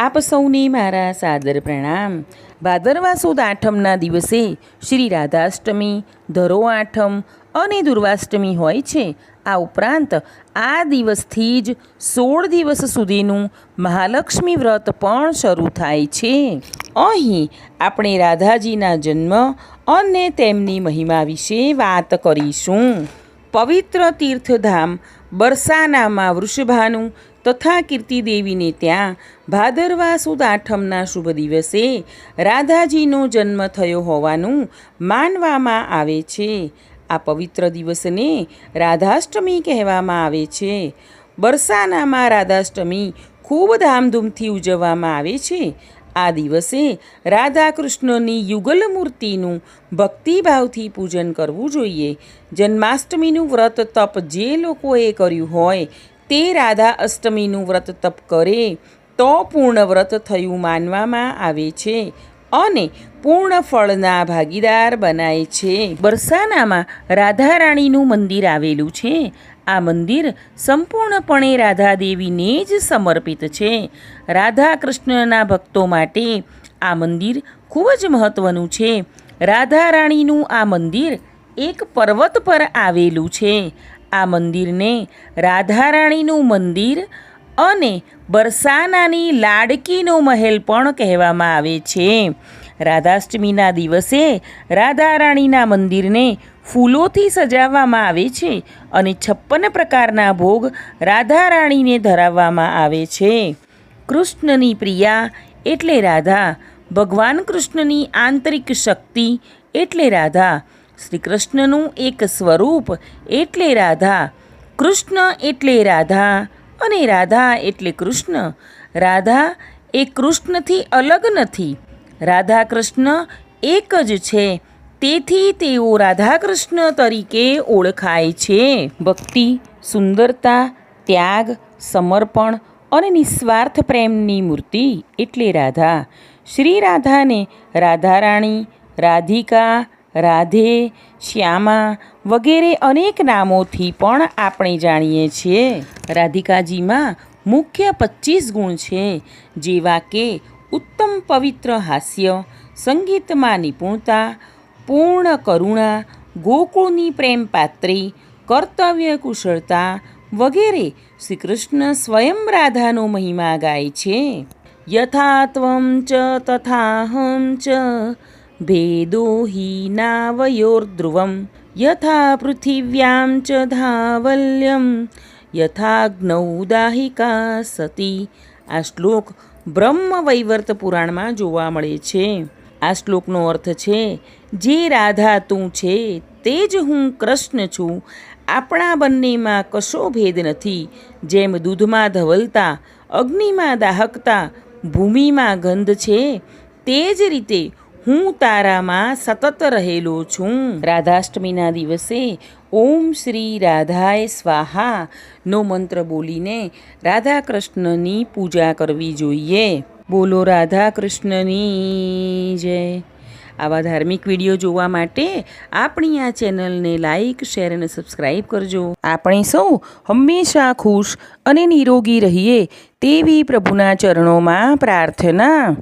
આપ સૌને મારા સાદર પ્રણામ. ભાદરવા સુદ આઠમના દિવસે શ્રી રાધાષ્ટમી ધરો આઠમ અને દુર્વાષ્ટમી હોય છે. આ ઉપરાંત આ દિવસથી જ સોળ દિવસ સુધીનું મહાલક્ષ્મી વ્રત પણ શરૂ થાય છે. અહીં આપણે રાધાજીના જન્મ અને તેમની મહિમા વિશે વાત કરીશું. પવિત્ર તીર્થધામ બરસાનામાં વૃષભાનું તથા કીર્તિદેવીને ત્યાં ભાદરવા સુદ આઠમના શુભ દિવસે રાધાજીનો જન્મ થયો હોવાનું માનવામાં આવે છે. આ પવિત્ર દિવસને રાધાષ્ટમી કહેવામાં આવે છે. બરસાનામાં રાધાષ્ટમી ખૂબ ધામધૂમથી ઉજવવામાં આવે છે. આ દિવસે રાધા કૃષ્ણની યુગલ મૂર્તિનું ભક્તિભાવથી પૂજન કરવું જોઈએ. જન્માષ્ટમીનું વ્રત તપ જે લોકોએ કર્યું હોય તે રાધા અષ્ટમીનું વ્રત તપ કરે, તો પૂર્ણ વ્રત થયું માનવામાં આવે છે અને પૂર્ણ ફળના ભાગીદાર બનાય છે. બરસાનામાં રાધા રાણીનું મંદિર આવેલું છે. આ મંદિર સંપૂર્ણપણે રાધા દેવીને જ સમર્પિત છે. રાધા કૃષ્ણના ભક્તો માટે આ મંદિર ખૂબ જ મહત્ત્વનું છે. રાધા રાણીનું આ મંદિર એક પર્વત પર આવેલું છે. આ મંદિરને રાધારાણીનું મંદિર અને બરસાનાની લાડકીનો મહેલ પણ કહેવામાં આવે છે. રાધાષ્ટમીના દિવસે રાધારાણીના મંદિરને ફૂલોથી સજાવવામાં આવે છે અને છપ્પન પ્રકારના ભોગ રાધારાણીને ધરાવવામાં આવે છે. કૃષ્ણની પ્રિયા એટલે રાધા, ભગવાન કૃષ્ણની આંતરિક શક્તિ એટલે રાધા શ્રી કૃષ્ણનું એક સ્વરૂપ એટલે રાધા. કૃષ્ણ એટલે રાધા અને રાધા એટલે કૃષ્ણ. રાધા એ કૃષ્ણથી અલગ નથી. રાધા કૃષ્ણ એક જ છે. તેથી તેઓ રાધા કૃષ્ણ તરીકે ઓળખાય છે. ભક્તિ, સુંદરતા, ત્યાગ, સમર્પણ અને નિસ્વાર્થ પ્રેમની મૂર્તિ એટલે રાધા. શ્રી રાધાને રાધા રાણી રાધિકા રાધે, શ્યામા વગેરે અનેક નામોથી પણ આપણે જાણીએ છીએ. રાધિકાજીમાં મુખ્ય પચીસ ગુણ છે, જેવા કે ઉત્તમ પવિત્ર હાસ્ય, સંગીતમાં નિપુણતા, પૂર્ણ કરુણા, ગોકુળની પ્રેમ પાત્રી, કર્તવ્ય કુશળતા વગેરે શ્રી કૃષ્ણ સ્વયં રાધાનો મહિમા ગાય છે. યથા ચ તથાહં ચ ભેદો હિ નાવયોર્ધ્રુવમ યથા પૃથિવ્યાં ચ ધાવલ્યમ યથાગ્નૌ દાહિકા સતી આ શ્લોક બ્રહ્મ વૈવર્ત પુરાણમાં જોવા મળે છે આ શ્લોકનો અર્થ છે, જે રાધા તું છે, તે જ હું કૃષ્ણ છું। આપણા બંનેમાં કશો ભેદ નથી। જેમ દૂધમાં ધવલતા, અગ્નિમાં દાહકતા, ભૂમિમાં ગંધ છે, તે જ રીતે હું તારામાં સતત રહેલો છું. રાધાષ્ટમીના દિવસે ઓમ શ્રી રાધાય સ્વાહા નો મંત્ર બોલીને રાધા કૃષ્ણની પૂજા કરવી જોઈએ. બોલો રાધા કૃષ્ણની જય. આવા ધાર્મિક વીડિયો જોવા માટે આપણી આ ચેનલને લાઈક, શેર અને સબસ્ક્રાઈબ કરજો. આપણે સૌ હંમેશા ખુશ અને નિરોગી રહીએ તેવી પ્રભુના ચરણોમાં પ્રાર્થના.